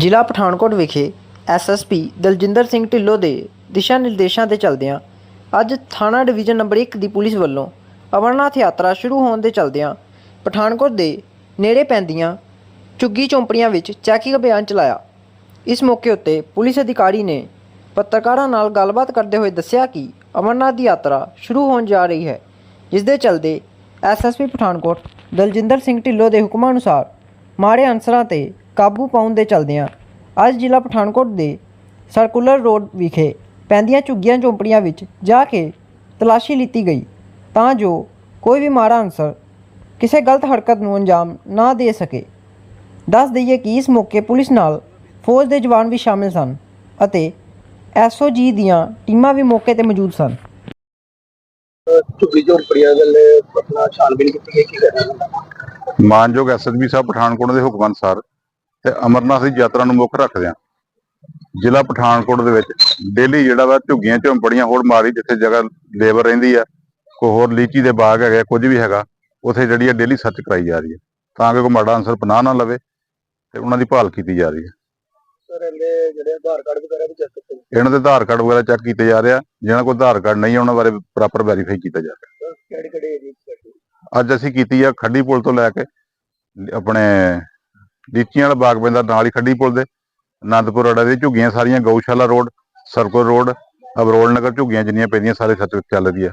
ਜ਼ਿਲ੍ਹਾ ਪਠਾਨਕੋਟ ਵਿਖੇ ਐਸਐਸਪੀ ਦਲਜਿੰਦਰ ਸਿੰਘ ਢਿੱਲੋਂ ਦੇ ਦਿਸ਼ਾ ਨਿਰਦੇਸ਼ਾਂ ਦੇ ਚੱਲਦਿਆਂ ਅੱਜ ਥਾਣਾ ਡਿਵੀਜ਼ਨ ਨੰਬਰ 1 ਦੀ ਪੁਲਿਸ ਵੱਲੋਂ ਅਮਰਨਾਥ ਯਾਤਰਾ ਸ਼ੁਰੂ ਹੋਣ ਦੇ ਚੱਲਦਿਆਂ ਪਠਾਨਕੋਟ ਦੇ ਨੇੜੇ ਪੈਂਦੀਆਂ ਝੁੱਗੀ ਚੌਂਪੜੀਆਂ ਵਿੱਚ ਚੈਕਿੰਗ ਅਭਿਆਨ ਚਲਾਇਆ। ਇਸ ਮੌਕੇ ਉੱਤੇ ਪੁਲਿਸ ਅਧਿਕਾਰੀ ਨੇ ਪੱਤਰਕਾਰਾਂ ਨਾਲ ਗੱਲਬਾਤ ਕਰਦੇ ਹੋਏ ਦੱਸਿਆ ਕਿ ਅਮਰਨਾਥ ਦੀ ਯਾਤਰਾ ਸ਼ੁਰੂ ਹੋਣ ਜਾ ਰਹੀ ਹੈ, ਜਿਸ ਦੇ ਚੱਲਦੇ ਐਸਐਸਪੀ ਪਠਾਨਕੋਟ ਦਲਜਿੰਦਰ ਸਿੰਘ ਢਿੱਲੋਂ ਦੇ ਹੁਕਮਾਂ ਅਨੁਸਾਰ ਮਾੜੇ ਅਨਸਰਾਂ ਤੇ ਕਾਬੂ ਪਾਉਣ ਦੇ ਚੱਲਦਿਆਂ ਅੱਜ ਜ਼ਿਲ੍ਹਾ ਪਠਾਨਕੋਟ ਦੇ ਸਰਕੂਲਰ ਰੋਡ ਵਿਖੇ ਪੈਂਦੀਆਂ ਝੁੱਗੀਆਂ ਝੌਂਪੜੀਆਂ ਵਿੱਚ ਜਾ ਕੇ ਤਲਾਸ਼ੀ ਲਿੱਤੀ ਗਈ ਤਾਂ ਜੋ ਕੋਈ ਵੀ ਮਾੜਾ ਅਨਸਰ ਕਿਸੇ ਗਲਤ ਹਰਕਤ ਨੂੰ ਅੰਜਾਮ ਨਾ ਦੇ ਸਕੇ। ਦੱਸ ਦਈਏ ਕਿ ਇਸ ਮੌਕੇ ਪੁਲਿਸ ਨਾਲ ਫੌਜ ਦੇ ਜਵਾਨ ਵੀ ਸ਼ਾਮਿਲ ਸਨ ਅਤੇ ਐਸਓਜੀ ਦੀਆਂ ਟੀਮਾਂ ਵੀ ਮੌਕੇ ਤੇ ਮੌਜੂਦ ਸਨ। ਝੁੱਗੀ ਝੋਂਪੜੀਆਂ ਵੱਲੇ ਆਪਣਾ ਛਾਨਬੀਨ ਕੀਤੀ ਗਈ ਕੀ ਕਰਨਾ ਮਾਨਯੋਗ ਐਸਐਸਬੀ ਸਾਹਿਬ ਪਠਾਨਕੋਟ ਦੇ ਹੁਕਮ ਅਨੁਸਾਰ ਤੇ ਅਮਰਨਾਥ ਦੀ ਯਾਤਰਾ ਨੂੰ ਮੁੱਖ ਰੱਖਦਿਆਂ ਜ਼ਿਲ੍ਹਾ ਪਠਾਨਕੋਟ ਦੇ ਵਿੱਚ ਡੇਲੀ ਜਿਹੜਾ ਵਾ ਝੁੱਗੀਆਂ ਝੌਂਪੜੀਆਂ ਹੋਰ ਮਾਰੀ ਜਿੱਥੇ ਜਗ੍ਹਾ ਲੇਬਰ ਰਹਿੰਦੀ ਆ ਕੋਈ ਹੋਰ ਲੀਚੀ ਦੇ ਬਾਗ ਹੈਗੇ ਕੁਝ ਵੀ ਹੈਗਾ ਉਥੇ ਜਿਹੜੀ ਆ ਡੇਲੀ ਸਰਚ ਕਰਾਈ ਜਾ ਰਹੀ ਹੈ ਤਾਂ ਕਿ ਕੋਈ ਮਾੜਾ ਅਨਸਰ ਪਨਾਹ ਨਾ ਲਵੇ ਤੇ ਉਹਨਾਂ ਦੀ ਭਾਲ ਕੀਤੀ ਜਾ ਰਹੀ ਹੈ ਸਰ ਇਹਦੇ ਜਿਹੜੇ ਆਧਾਰ ਕਾਰਡ ਵਗੈਰਾ ਵੀ ਚੈੱਕ ਕੀਤੇ ਇਹਨਾਂ ਦੇ ਆਧਾਰ ਕਾਰਡ ਵਗੈਰਾ ਚੈੱਕ ਕੀਤੇ ਜਾ ਰਿਹਾ ਜਿਹਨਾਂ ਕੋਲ ਆਧਾਰ ਕਾਰਡ ਨਹੀਂ ਆ, ਉਹਨਾਂ ਬਾਰੇ ਪ੍ਰੋਪਰ ਵੈਰੀਫਾਈ ਕੀਤਾ ਜਾ ਰਿਹਾ। ਕਿਹੜੇ ਕਿਹੜੇ ਏਰੀਆ ਅੱਜ ਅਸੀਂ ਕੀਤੀ ਆ ਖੱਡੀ ਪੁਲ ਤੋਂ ਲੈ ਕੇ ਆਪਣੇ ਲੀਚੀਆਂ ਵਾਲਾ ਬਾਗ ਪੈਂਦਾ, ਨਾਲ ਹੀ ਖੱਡੀ ਪੁਲ ਦੇ ਆਨੰਦਪੁਰ ਅੜਾ ਦੇ ਝੁੱਗੀਆਂ ਸਾਰੀਆਂ, Gaushala road, circle road, Abrol Nagar ਝੁੱਗੀਆਂ ਜਿੰਨੀਆਂ ਪੈਂਦੀਆਂ, ਸਾਰੇ ਸੱਚ ਚੱਲ ਰਹੀ ਆ।